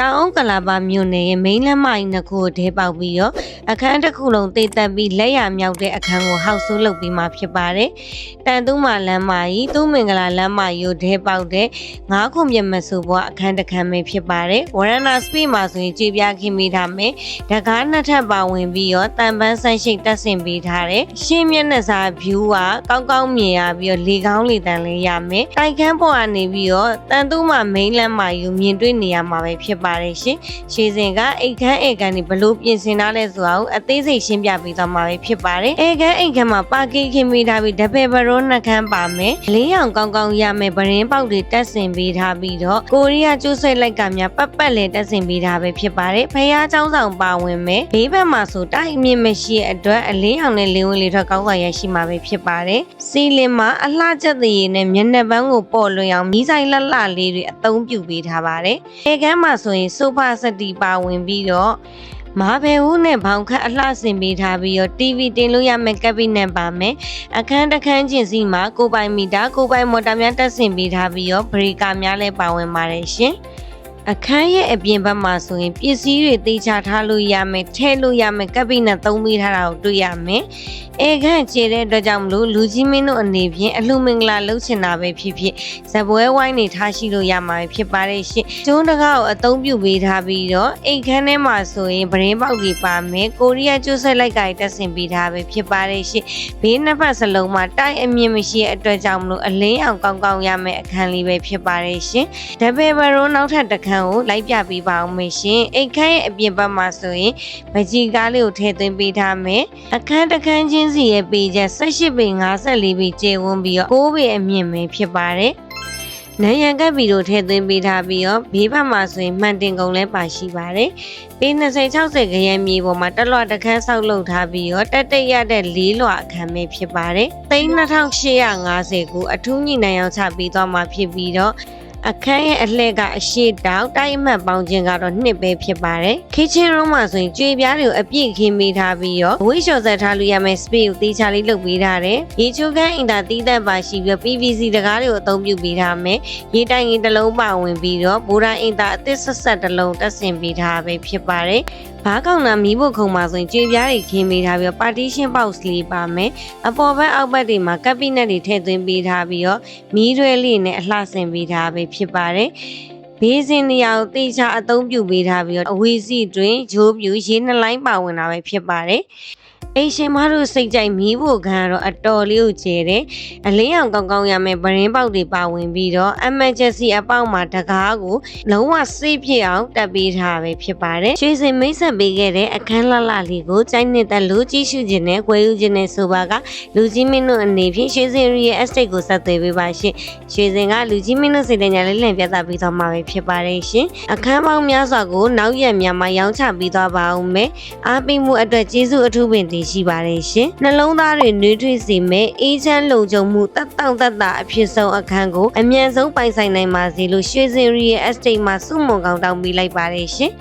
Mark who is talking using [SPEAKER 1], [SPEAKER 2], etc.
[SPEAKER 1] တောင်အောင်ကလာပါမြို့နယ်ရဲ့မိန်းလမ်းမကြီးနှစ်ခုကိုဒဲပေါက်ပြီးတော့အခန်းတစ်ခုလုံးတိတ်တက်ပြီးလက်ရမြောက်တဲ့အခန်းကိုဟောက်ဆိုးလုပ်ပြီးမှဖြစ်ပါတယ်။တန်သူမလမ်းမကြီးသူမင်္ဂလာလမ်းမကြီးကိုဒဲပေါက်တဲ့ငါးခုမြတ်မဆိုဘွားအခန်းတစ်ခန်းပဲဖြစ်ပါတယ်။ဝရဏစပိမှာဆိုရင်ကြည်ပြခင်းမိထားမယ်။တကားနှစ်ထပ်ပါဝင်ပြီးတော့တန်ပန်းဆန်းရှိတ်တက်ဆင်ပေးထားတယ်။ရှင်းမျက်နှာစာ view ကကောင်းကောင်းမြင်ရပြီးတော့လေကောင်းလေတန်လေးရမယ်။တိုက်ခန်းပေါ်ကနေပြီးတော့တန်သူမမိန်းလမ်းမကြီးကိုမြင်တွေ့နေရမှာပဲဖြစ်ပါတယ်ရှင်။ရှေးစဉ်ကအိတ်ခမ်းအိတ်ခမ်းဒီဘလို့ပြင်ဆင်ထားလဲဆိုတာကိုအသေးစိတ်ရှင်းပြပေးသွားမှာပဲဖြစ်ပါတယ်။အိတ်ခမ်းအိတ်ခမ်းမှာပါကီခင်းပေးထားပြီးတပည့်ဘရိုးနှခမ်းပါမယ်။လေးအောင်ကောင်းကောင်းရမယ်ဗရင်ပေါက်တွေတက်ဆင်ပေးထားပြီးတော့ကိုရီးယားကျိုးဆွဲလိုက်ကများပတ်ပတ်လဲတက်ဆင်ပေးထားပဲဖြစ်ပါတယ်။ဖះเจ้าဆောင်ပါဝင်မယ်။ဘေးဘက်မှာဆိုတိုက်အမြင့်မရှိတဲ့အတွက်အလေးအောင်နဲ့လင်းဝင်လေးထွက်ကောင်းစွာရရှိမှာပဲဖြစ်ပါတယ်။စီလင်မှာအလှချက်သေးရည်နဲ့မျက်နှာပန်းကိုပေါ်လွင်အောင်မီးဆိုင်လှလှလေးတွေအသုံးပြုပေးထားပါတယ်။အေကမ်းမှာဆို ရင်ဆိုဖာစတီပါဝင်ပြီးတော့မာဘယ်ဦးနဲ့ဘောင်ခတ်အလှဆင်ပေးထားပြီးတော့ TV တင်လို့ရမယ့်ကက်ဘိနက်ပါမယ်အခန်းတစ်ခန်းချင်းစီမှာကိုပိုင်မီတာကိုပိုင်မော်တာများတက်ဆင်ပေးထားပြီးတော့ဘရီကာများလည်းပါဝင်ပါတယ်ရှင် အခန်းရဲ့အပြင်ဘက်မှာဆိုရင်ပစ္စည်းတွေတေချာထားလို့ရမယ်ထည့်လို့ရမယ်ကပ်ဘိနက်သုံးပေးထားတာကိုတွေ့ရမယ်အဲခန့်ခြေတဲ့အတွက်ကြောင့်မလို့လူကြီးမင်းတို့အနေဖြင့်အလှမင်္ဂလာလုပ်ချင်တာပဲဖြစ်ဖြစ်ဇပွဲဝိုင်းနေထားရှိလို့ရမှာပဲဖြစ်ပါတယ်ရှင်ကျွန်းတကားကိုအသုံးပြုပေးထားပြီးတော့အိတ်ခမ်းထဲမှာဆိုရင်ဗရင်ပေါက်တွေပါမယ်ကိုရီးယားကျိုးဆက်လိုက်ကိုတက်ဆင်ပေးထားပဲဖြစ်ပါတယ်ရှင်ဘေးနှစ်ဖက်စလုံးမှာတိုက်အမြင့်မရှိတဲ့အတွက်ကြောင့်မလို့အလင်းအောင်ကောင်းကောင်းရမယ့်အခန်းလေးပဲဖြစ်ပါတယ်ရှင်တပည့်ဘရိုးနောက်ထပ်တစ်ခန်းကိုလိုက်ပြပေးပါအောင်မေရှင်အိတ်ခမ်းရဲ့အပြင်ဘက်မှာဆိုရင်မကြီးကားလေးကိုထည့်သွင်းပေးထားမယ်အခန်းတစ်ခန်းချင်းစီရဲ့ပေချက်18ပေ54ပေကျေဝန်းပြီးတော့6ပေအမြင့်ပဲဖြစ်ပါတယ်နယံကပ်ဗီတို့ထည့်သွင်းပေးထားပြီးတော့ဘေးဘက်မှာဆိုရင်မှန်တင်ကုန်လဲပါရှိပါတယ်။ပေ20 60ခရမ်းမြေပေါ်မှာတက်လွှတစ်ခန်းဆောက်လုပ်ထားပြီးတော့တက်တက်ရတဲ့လေးလွှအခန်းပဲဖြစ်ပါတယ်။သိန်း2850ကိုအထူးညိနှံရောက်ချပေးသွားမှာဖြစ်ပြီးတော့ အခန်းရဲ့အလှည့်ကအရှိတောက်တိုက်အမှတ်ပေါင်းခြင်းကတော့နှစ်ပဲဖြစ်ပါတယ်။ kitchen room မှာဆိုရင်ကြွေပြားတွေကိုအပြည့်ခင်းပေးထားပြီးတော့ဝိလျှော်ဆက်ထားလို့ရမယ့် space ကိုတေးချလေးလုပ်ပေးထားတယ်။ရေချိုးခန်းအင်တာတီးသက်ပါရှိပြီးတော့ PVC တကားတွေကိုအသုံးပြုပေးထားမယ်။ရေတိုင်ရင်တစ်လုံးပါဝင်ပြီးတော့ဘူရာအင်တာအသစ်ဆက်ဆက်တစ်လုံးတက်ဆင်ပေးထားပဲဖြစ်ပါတယ်။ ဘားကောင်နာမီးဖို့ခုံမှာဆိုရင်ကြွေပြားတွေခင်းပေးထားပြီးတော့ partition box လေးပါမယ်။အပေါ်ဘက်အောက်ဘက်တွေမှာ cabinet တွေထည့်သွင်းပေးထားပြီးတော့မီးရွယ်လေးနဲ့အလှဆင်ပေးထားပဲဖြစ်ပါတယ်။ဘေးစင်နေရာကိုတေချာအသုံးပြုပေးထားပြီးတော့အဝေးစီတွင်ဂျိုးပြူရေနှလိုင်းပါဝင်တာပဲဖြစ်ပါတယ်။ အိမ်ရှင်မတို့စိတ်ကြိုက်မီးဖို့ခံကတော့အတော်လေးကိုကျဲတယ်အလင်းအောင်ကောင်းကောင်းရမယ်ဗရင်ပေါက်တွေပါဝင်ပြီးတော့ emergency အပေါက်မှာတကားကိုလုံးဝစေးဖြစ်အောင်တက်ပေးထားပဲဖြစ်ပါတယ်ရွှေစင်မိတ်ဆက်ပေးခဲ့တဲ့အခန်းလှလှလေးကိုကြိုက်နေတဲ့လူကြည့်ရှုခြင်းနဲ့ကွယ်ယူခြင်းနဲ့ဆိုပါကလူကြီးမင်းတို့အနေဖြင့်ရွှေစင်ရီရဲ့ estate ကိုဆက်သွယ်ပေးပါရှင်ရွှေစင်ကလူကြီးမင်းတို့စိတ်တညာလေးလည်ပြသပေးသွားမှာပဲဖြစ်ပါတယ်ရှင်အခန်းပေါင်းများစွာကိုနောက်ရက်များမှာရောင်းချပေးသွားပါဦးမယ်အားပေးမှုအတွက်ကျေးဇူးအထူးပင်တင်ရှိပါတယ်ရှင်နှလုံးသားတွေနှွေးထွေးစေမယ့်အေးချမ်းလုံခြုံမှုတတ်တောင့်တတ်တာအဖြစ်ဆုံးအခန်းကိုအမြန်ဆုံးပိုင်ဆိုင်နိုင်ပါစေလို့ရွှေစင်ရီရဲ့ estate မှာစုမုံကောင်တောင်းပေးလိုက်ပါတယ်ရှင်